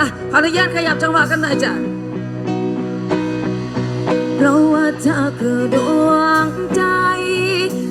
อะขออนุญาตขยับจังหวะกันหน่อยจ้ะเพราะว่าเธอคือดวงใจ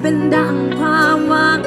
เป็นดังความหวัง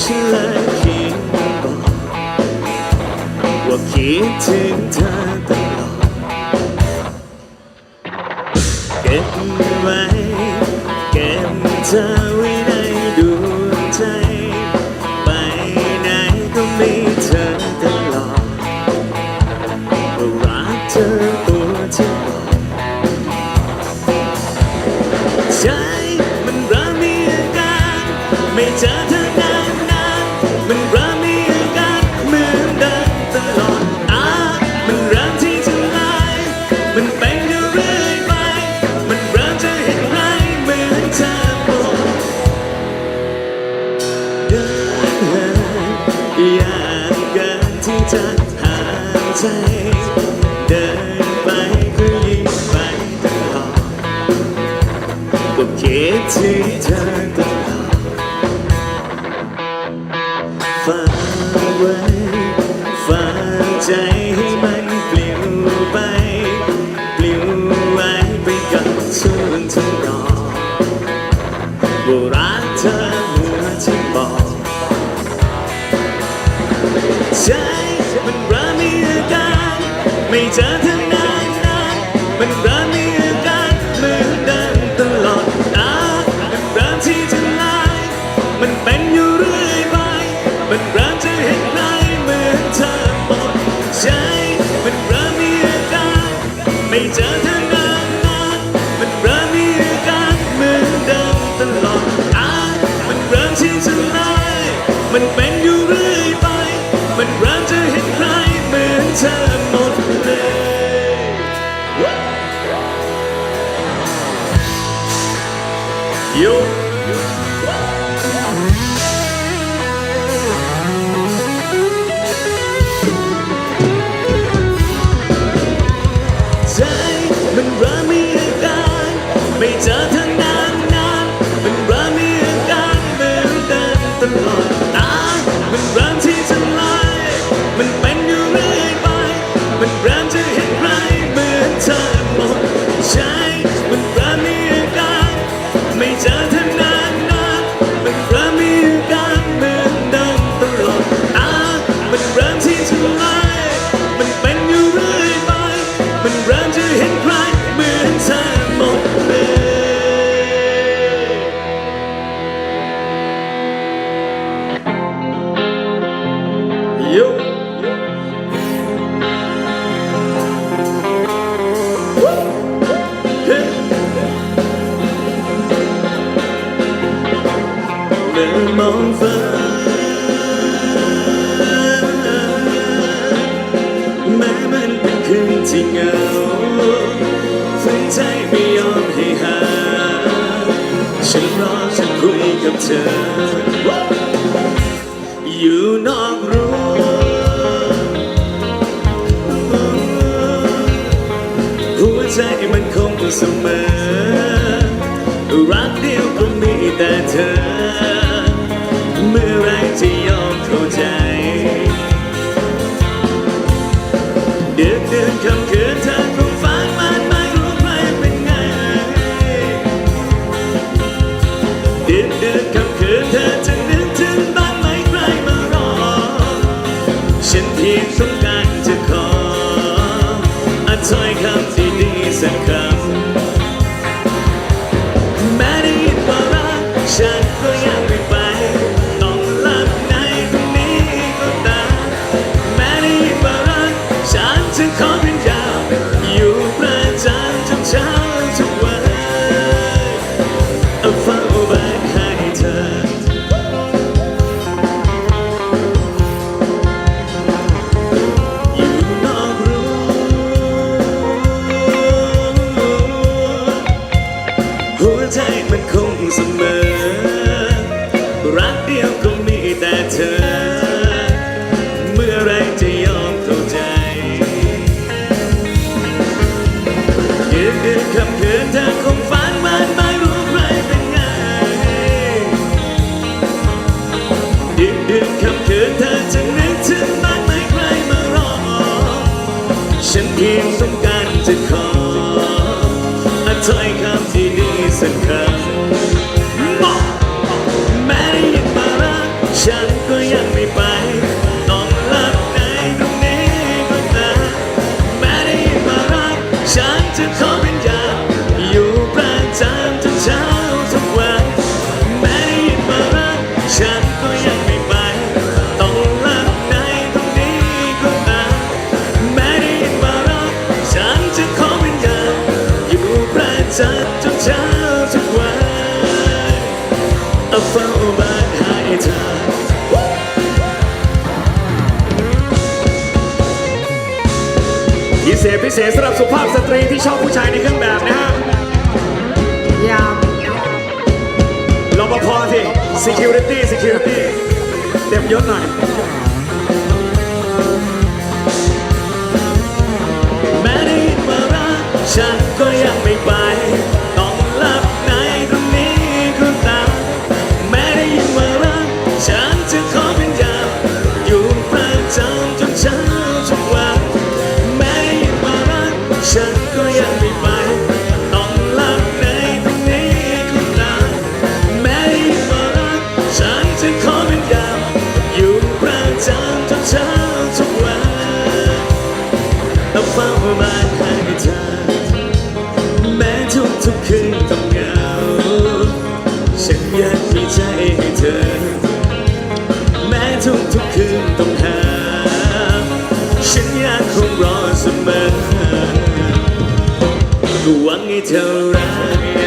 ฉันเลยคิดไม่บอกว่าคิดถึงเธอตลอดเก็บไว้เก็บเธไว้ในดวงใจ ไปไหนก็มีเธอตลอดรักเธอตัวเธอใจมันรัมีอาการไม่เจอ ใจเดินไปก็ยิ่งไปตลอดก็คิที่เธอตลอดฟังไว้ฟังใจ ไม่เจอเธอนานนานมันเริ่มมีอาการเหมือนเดิมตลอดอะมันเริ่มชินฉันเลยมันเป็นอยู่เรื่อยไป มันเริ่มจะเห็นใครเหมือนเธอหมดเลยุ่ จอเธอนานๆเป็นรามีอาการเหมือนเดิตลอด you. หัวใจมันคงเสมอรักเดียว second. ชอบผู้ชายในเครื่องแบบนะฮะยามรปภสิ security security เต็มยศหน่อย แม้ได้มารักฉันก็ยังไม่ไป จำทุกเช้าทุกวันต้องเฝ้าบ้านให้เธอแม้ทุกทุกคืนต้องเหงาฉันอยากมีใจให้เธอ แม้ทุกทุกคืนต้องหา ฉันอยากคงรอเสมอก็หวังให้เธอรัก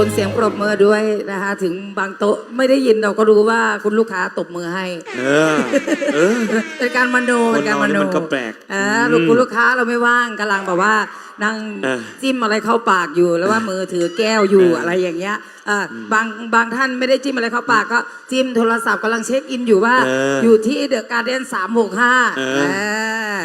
คุณเสียงปรบมือด้วยนะคะถึงบางโต๊ะไม่ได้ยินเราก็รู้ว่าคุณลูกค้าตบมือให้ เออ เออ เป็นการมโนเป็นการมโนคนเรานี่มันก็แปลกอ่าอืมลูกคุณลูกค้าเราไม่ว่างกำลังแบบว่านั่งเออจิ้มอะไรเข้าปากอยู่แล้วว่ามือถือแก้วอยู่เออออะไรอย่างเงี้ยอ่าบางบางท่านไม่ได้จิ้มอะไรเข้าปากก็จิ้มโทรศัพท์กำลังเช็คอินอยู่ว่า เอออยู่ที่เดอะการ์เด้นสามหกห้า เออ